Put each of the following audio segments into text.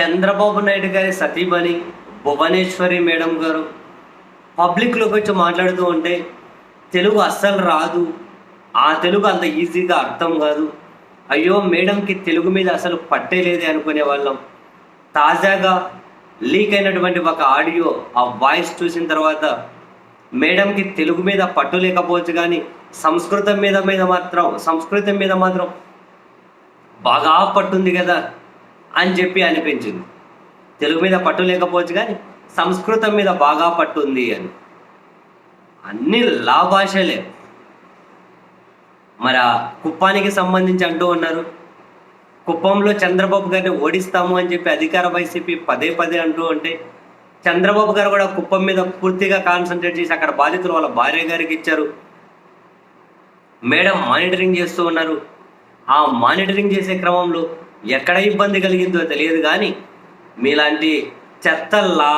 చంద్రబాబు నాయుడు గారి సతీమణి భువనేశ్వరి మేడం గారు పబ్లిక్లోకి వచ్చి మాట్లాడుతూ ఉంటే తెలుగు అస్సలు రాదు. ఆ తెలుగు అంత ఈజీగా అర్థం కాదు. అయ్యో మేడంకి తెలుగు మీద అసలు పట్టే లేదే అనుకునే వాళ్ళం. తాజాగా లీక్ అయినటువంటి ఒక ఆడియో ఆ వాయిస్ చూసిన తర్వాత మేడంకి తెలుగు మీద పట్టు లేకపోవచ్చు కానీ సంస్కృతం మీద మీద మాత్రం సంస్కృతం మీద మాత్రం బాగా పట్టుంది కదా. అని చెప్పి అనిపించింది. తెలుగు మీద పట్టు లేకపోవచ్చు కానీ సంస్కృతం మీద బాగా పట్టుంది అని. అన్ని లా భాషలే. మరి ఆ కుప్పానికి సంబంధించి అంటూ ఉన్నారు. కుప్పంలో చంద్రబాబు గారిని ఓడిస్తాము అని చెప్పి అధికార వైసీపీ పదే పదే అంటూ ఉంటే చంద్రబాబు గారు కూడా కుప్పం మీద పూర్తిగా కాన్సన్ట్రేట్ చేసి అక్కడ బాధితులు వాళ్ళ భార్య గారికి ఇచ్చారు. మేడం మానిటరింగ్ చేస్తూ ఉన్నారు. ఆ మానిటరింగ్ చేసే క్రమంలో ఎక్కడ ఇబ్బంది కలిగిందో తెలియదు కానీ మీలాంటి చెత్త లా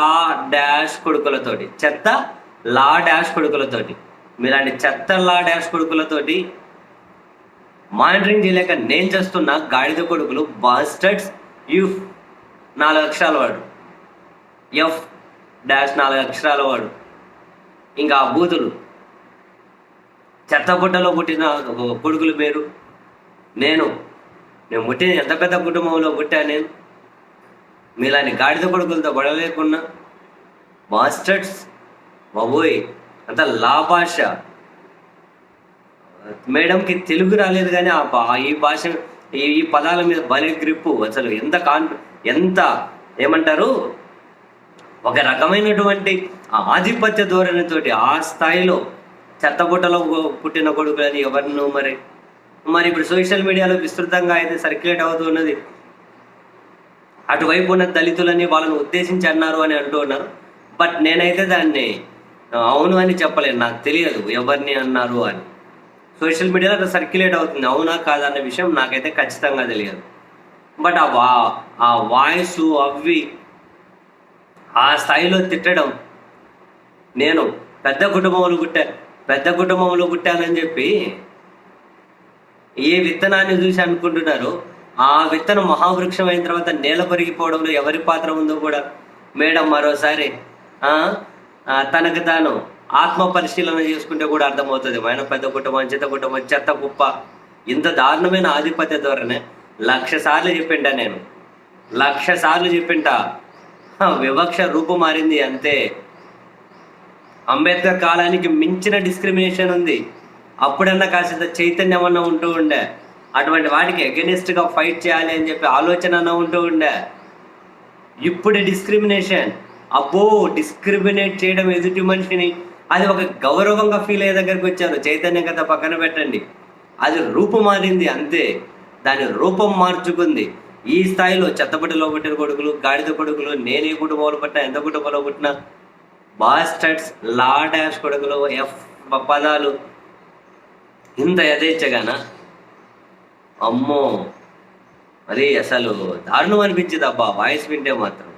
డాష్ కొడుకులతోటి చెత్త లా డాష్ కొడుకులతోటి మీలాంటి చెత్త లా డాష్ కొడుకులతోటి మానిటరింగ్ చేయలేక నేను చేస్తున్న గాడిద కొడుకులు బాస్టర్డ్స్ యూఫ్ నాలుగు అక్షరాల వాడు. ఎఫ్ డాష్ నాలుగు అక్షరాల వాడు. ఇంకా బూతులు. చెత్త బుట్టలో పుట్టిన కొడుకులు మీరు నేను. నేను పుట్టిన ఎంత పెద్ద కుటుంబంలో పుట్టా నేను? మీలాని గాడిద కొడుకులతో గొడవలేకున్నా మాస్టర్స్ బాబోయ్ అంత లా భాష మేడంకి తెలుగు రాలేదు కానీ ఆ ఈ భాష ఈ ఈ పదాల మీద భలే గ్రిప్పు అసలు ఎంత కాన్ ఎంత ఏమంటారు? ఒక రకమైనటువంటి ఆ ఆధిపత్య ధోరణితోటి ఆ స్థాయిలో చెత్తబుట్టలో పుట్టిన కొడుకులని ఎవరినో మరి మరి ఇప్పుడు సోషల్ మీడియాలో విస్తృతంగా అయితే సర్క్యులేట్ అవుతున్నది అటువైపు ఉన్న దళితులని వాళ్ళని ఉద్దేశించి అన్నారు అని అంటూ ఉన్నారు. బట్ నేనైతే దాన్ని అవును అని చెప్పలేను. నాకు తెలియదు ఎవరిని అన్నారు అని. సోషల్ మీడియాలో అట్లా సర్క్యులేట్ అవుతుంది. అవునా కాదా అన్న విషయం నాకైతే ఖచ్చితంగా తెలియదు. బట్ ఆ వా ఆ వాయిస్ అవి ఆ స్థాయిలో తిట్టడం నేను పెద్ద కుటుంబంలో పుట్టా పెద్ద కుటుంబంలో పుట్టానని చెప్పి ఏ విత్తనాన్ని చూసి అనుకుంటున్నారో ఆ విత్తనం మహావృక్షం అయిన తర్వాత నేల పరిగిపోవడంలో ఎవరి పాత్ర ఉందో కూడా మేడం మరోసారి ఆ, తనకు తాను ఆత్మ పరిశీలన చేసుకుంటే కూడా అర్థమవుతుంది. ఆయన పెద్ద కుటుంబం చిత్త కుటుంబం చెత్త కుప్ప. ఇంత దారుణమైన ఆధిపత్య ధోరణి. లక్ష సార్లు చెప్పింటా నేను. లక్ష సార్లు చెప్పింటా. వివక్ష రూపు మారింది అంతే. అంబేద్కర్ కాలానికి మించిన డిస్క్రిమినేషన్ ఉంది. అప్పుడన్నా కాసింత చైతన్యం అన్న ఉంటూ ఉండే. అటువంటి వాటికి అగెనిస్ట్గా ఫైట్ చేయాలి అని చెప్పి ఆలోచన అన్న ఉంటూ ఉండే. ఇప్పుడు డిస్క్రిమినేషన్ అబ్బో డిస్క్రిమినేట్ చేయడం ఎదుటి మనిషిని. అది ఒక గౌరవంగా ఫీల్ అయ్యే దగ్గరికి వచ్చారు. చైతన్యం కథ పక్కన పెట్టండి. అది రూపు మారింది అంతే. దాని రూపం మార్చుకుంది. ఈ స్థాయిలో చెత్తబట్టలో పుట్టిన కొడుకులు గాడిద కొడుకులు నేను ఏ కుటుంబంలో పుట్టినా ఎంత కుటుంబంలో పుట్టినా బాస్టర్స్ లా డాష్ కొడుకులు ఎఫ్ పదాలు. ఇంత యథేచ్ఛగానా? అమ్మో. అది అసలు దారుణం అనిపించింది అబ్బా. వాయిస్ వింటే మాత్రం.